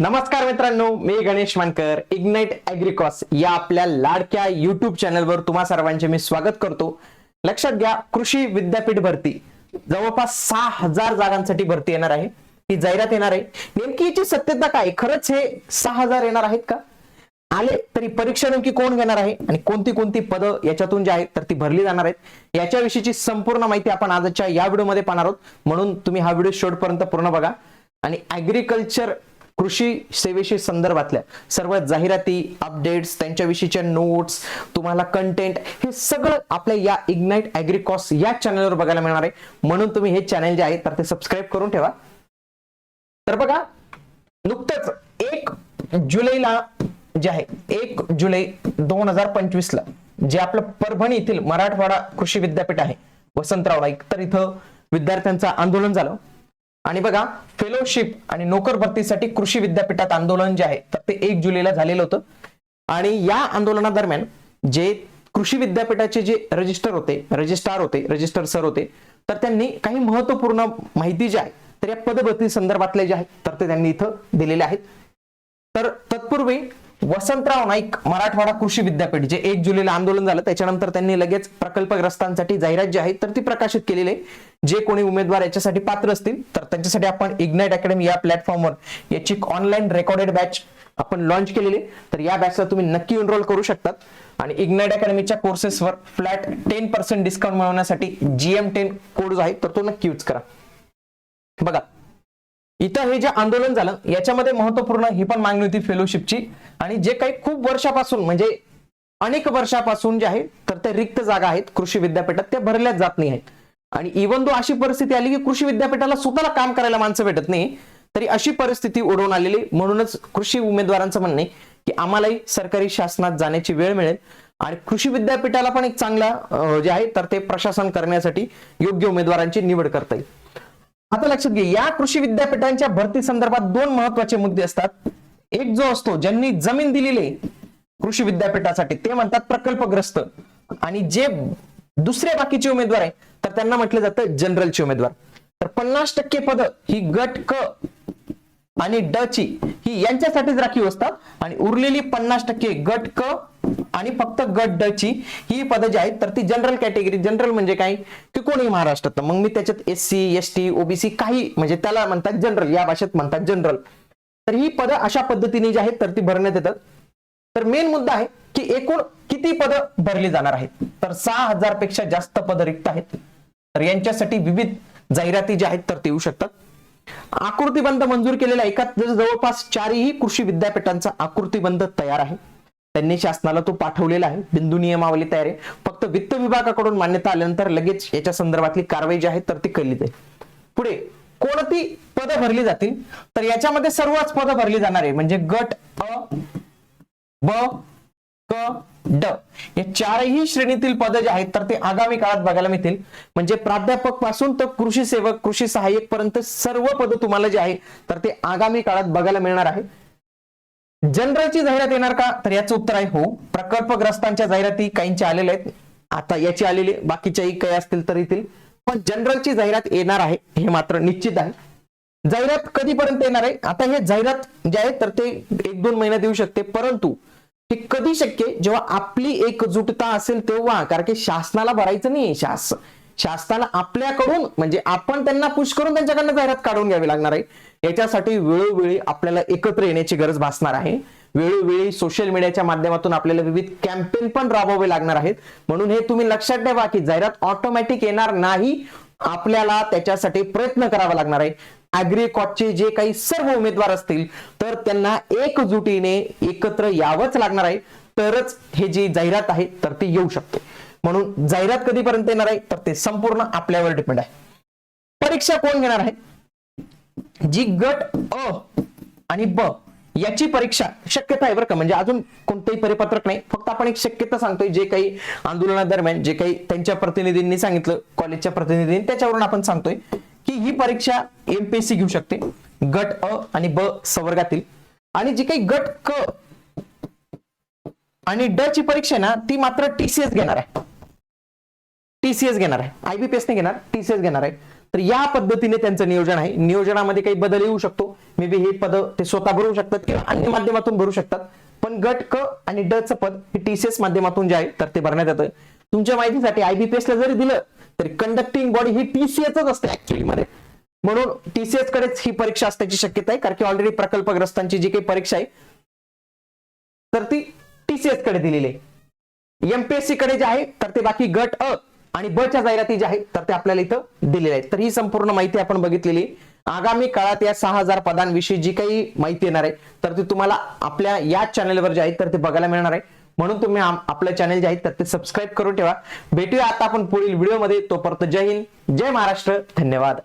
नमस्कार मित्रांनो मी गणेश मानकर इग्नाइट अॅग्रिकॉस या आपल्या लाडक्या युट्यूब चॅनलवर तुम्हा सर्वांचे मी स्वागत करतो. लक्षात घ्या कृषी विद्यापीठ भरती. जवळपास सहा हजार जागांसाठी भरती येणार आहे. ही जाहिरात येणार आहे. नेमकी याची सत्यता काय? खरंच हे सहा हजार येणार आहेत का? आले तरी परीक्षा नेमकी कोण घेणार आहे? आणि कोणती कोणती पदं याच्यातून जी आहेत तर ती भरली जाणार आहेत. याच्याविषयीची संपूर्ण माहिती आपण आजच्या या व्हिडिओमध्ये पाहणार आहोत. म्हणून तुम्ही हा व्हिडिओ शेवटपर्यंत पूर्ण बघा. आणि ऍग्रिकल्चर कृषी सेवेशी संदर्भातल्या सर्व जाहिराती अपडेट्स त्यांच्याविषयीच्या नोट्स तुम्हाला कंटेंट हे सगळं आपल्या या इग्नाइट अॅग्रिकॉस या चॅनलवर बघायला मिळणार आहे. म्हणून तुम्ही हे चॅनल जे आहे तर ते सबस्क्राईब करून ठेवा. तर बघा नुकतंच एक जुलैला जे आहे एक जुलै दोन हजार पंचवीस ला जे आपलं परभणी येथील मराठवाडा कृषी विद्यापीठ आहे वसंतराव नाईक. तर इथं विद्यार्थ्यांचं आंदोलन झालं. आणि बघा फेलोशिप आणि नोकर भरतीसाठी कृषी विद्यापीठात आंदोलन जे आहे तर ते एक जुलैला झालेलं होतं. आणि या आंदोलनादरम्यान जे कृषी विद्यापीठाचे जे रजिस्टर होते रजिस्ट्रार होते रजिस्टर सर होते तर त्यांनी काही महत्त्वपूर्ण माहिती जी आहे तर या पदभरती संदर्भातले जे आहेत तर ते त्यांनी इथं दिलेले आहेत. तर तत्पूर्वी वसंतराव नाईक मराठवाडा कृषी विद्यापीठ जे एक जुलैला आंदोलन झालं त्याच्यानंतर त्यांनी लगेच प्रकल्पग्रस्तांसाठी जाहिरात जी आहे तर ती प्रकाशित केलेली आहे. जे कोणी उमेदवार याच्यासाठी पात्र असतील तर त्यांच्यासाठी आपण इग्नाइट अकॅडमी या प्लॅटफॉर्मवर याची ऑनलाईन रेकॉर्डेड बॅच आपण लॉन्च केलेली तर या बॅचला तुम्ही नक्की एनरोल करू शकतात. आणि इग्नाइट अकॅडमीच्या कोर्सेसवर फ्लॅट टेन पर्सेंट डिस्काउंट मिळवण्यासाठी जीएम टेन कोड जो आहे तर तो नक्की यूज करा. बघा इथं हे जे आंदोलन झालं याच्यामध्ये महत्त्वपूर्ण ही पण मागणी होती फेलोशिपची आणि जे काही खूप वर्षापासून म्हणजे अनेक वर्षापासून जे आहे तर त्या रिक्त जागा आहेत कृषी विद्यापीठात त्या भरल्याच जात नाही आहेत. आणि इवन दो अशी परिस्थिती आली की कृषी विद्यापीठाला स्वतःला काम करायला माणसं भेटत नाही तरी अशी परिस्थिती उडवून आलेली म्हणूनच कृषी उमेदवारांचं म्हणणे की आम्हालाही सरकारी शासनात जाण्याची वेळ मिळेल. आणि कृषी विद्यापीठाला पण एक चांगला जे आहे तर ते प्रशासन करण्यासाठी योग्य उमेदवारांची निवड करता येईल. आता लक्षात घे या कृषी विद्यापीठांच्या भरती संदर्भात दोन महत्त्वाचे मुद्दे असतात. एक जो असतो ज्यांनी जमीन दिलेली आहे कृषी विद्यापीठासाठी ते म्हणतात प्रकल्पग्रस्त. आणि जे दुसरे बाकीचे उमेदवार आहे तर त्यांना म्हटलं जातं जनरलचे उमेदवार. तर पन्नास टक्के पद ही गट क आणि ड ची ही यांच्यासाठीच राखीव असतात. आणि उरलेली पन्नास टक्के गट क आणि फक्त गट ड ची ही पदं जी आहेत तर ती जनरल कॅटेगरी जनरल म्हणजे काय? की कोणी महाराष्ट्रात. मग मी त्याच्यात S C S T OBC काही म्हणजे त्याला म्हणतात जनरल या भाषेत म्हणतात जनरल तर ही पदं अशा पद्धतीने जी आहेत तर ती भरण्यात येतात. तर मेन मुद्दा आहे की एकूण किती पदं भरली जाणार आहेत? तर सहा हजारपेक्षा जास्त पदं रिक्त आहेत. तर यांच्यासाठी विविध जाहिराती ज्या आहेत तर ते येऊ शकतात. आकृतीबंध मंजूर केलेल्या एकाच जवळपास चारही कृषी विद्यापीठांचा आकृतीबंध तयार आहे. त्यांनी शासनाला तो पाठवलेला आहे. बिंदू नियमावली तयार आहे. फक्त वित्त विभागाकडून मान्यता आल्यानंतर लगेच याच्या संदर्भातली कारवाई जी आहे तर ती केली जाईल पुढे कोणती पदं भरली जातील? तर याच्यामध्ये सर्वच पदं भरली जाणार आहे. म्हणजे गट अ ब क ड. या चारही श्रेणीतील पदं जे आहेत तर ते आगामी काळात बघायला मिळतील. म्हणजे प्राध्यापकपासून तर कृषी सेवक कृषी सहाय्यक पर्यंत सर्व पदं तुम्हाला जे आहे तर ते आगामी काळात बघायला मिळणार आहे. जनरलची जाहिरात येणार का? तर याचं उत्तर आहे हो. प्रकल्पग्रस्तांच्या जाहिराती काहींच्या आलेल्या आहेत. आता याची आलेली बाकीच्याही काही असतील तर येतील. पण जनरलची जाहिरात येणार आहे. हे मात्र निश्चित आहे. जाहिरात कधीपर्यंत येणार आहे? आता हे जाहिरात जे आहे तर ते एक दोन महिन्यात येऊ शकते. परंतु ते कधी शक्य जेव्हा आपली एकजुटता असेल तेव्हा. कारण की शासनाला भरायचं नाही शास. शासनाला आपल्याकडून म्हणजे आपण त्यांना पुश करून त्यांच्याकडनं जाहिरात काढून घ्यावी लागणार आहे. याच्यासाठी वेळोवेळी आपल्याला एकत्र येण्याची गरज भासणार आहे. वेळोवेळी सोशल मीडियाच्या माध्यमातून आपल्याला विविध कॅम्पेन पण राबवावे लागणार आहेत. म्हणून हे तुम्ही लक्षात ठेवा की जाहिरात ऑटोमॅटिक येणार नाही. आपल्याला त्याच्यासाठी प्रयत्न करावा लागणार आहे. अॅग्रिकॉटचे जे काही सर्व उमेदवार असतील तर त्यांना एकजुटीने एकत्र यावंच लागणार आहे. तरच हे जी जाहिरात आहे तर ती येऊ शकते. म्हणून जाहिरात कधीपर्यंत येणार आहे? तर ते संपूर्ण आपल्यावर डिपेंड आहे. परीक्षा कोण घेणार आहे? जी गट अ आणि ब याची परीक्षा शक्यता आहे बरं का? म्हणजे अजून कोणतंही परिपत्रक नाही. फक्त आपण एक शक्यता सांगतोय जे काही आंदोलनादरम्यान जे काही त्यांच्या प्रतिनिधींनी सांगितलं कॉलेजच्या प्रतिनिधींनी त्याच्यावरून आपण सांगतोय की ही परीक्षा एमपीएससी घेऊ शकते. गट अ आणि ब संवर्गातील. आणि जी काही गट क आणि ड ची परीक्षा आहे ना ती मात्र टीसीएस घेणार आहे. टीसीएस घेणार आहे. आयबीपीएस नाही घेणार टीसीएस घेणार आहे. तर या पद्धतीने त्यांचं नियोजन आहे. नियोजनामध्ये काही बदल येऊ शकतो. मे बी हे पद ते स्वतः भरू शकतात किंवा अन्य माध्यमातून भरू शकतात. पण गट क आणि ड पद हे टीसीएस माध्यमातून जे आहे तर ते भरण्यात येतं. तुमच्या माहितीसाठी आयबीपीएस ला जरी दिलं तरी कंडक्टिंग बॉडी ही टीसीएसच असते ऍक्च्युअली मध्ये. म्हणून टीसीएस कडेच ही परीक्षा असण्याची शक्यता आहे कारण की ऑलरेडी प्रकल्पग्रस्तांची जी काही परीक्षा आहे तर ती टीसीएसकडे दिलेली आहे. एमपीएससी कडे जे आहे तर ते बाकी गट अ आणि ब च्या जाहिराती ज्या आहेत तर ते आपल्याला इथं दिलेल्या आहेत. तर ही संपूर्ण माहिती आपण बघितलेली आगामी काळात या सहा हजार पदांविषयी जी काही माहिती येणार आहे तर ती तुम्हाला आपल्या या चॅनलवर जे आहे तर ते बघायला मिळणार आहे. म्हणून तुम्ही आपलं चॅनल जे आहे तर ते सबस्क्राईब करून ठेवा. भेटूया आता आपण पुढील व्हिडिओमध्ये तोपर्यंत जय हिंद जय महाराष्ट्र. धन्यवाद.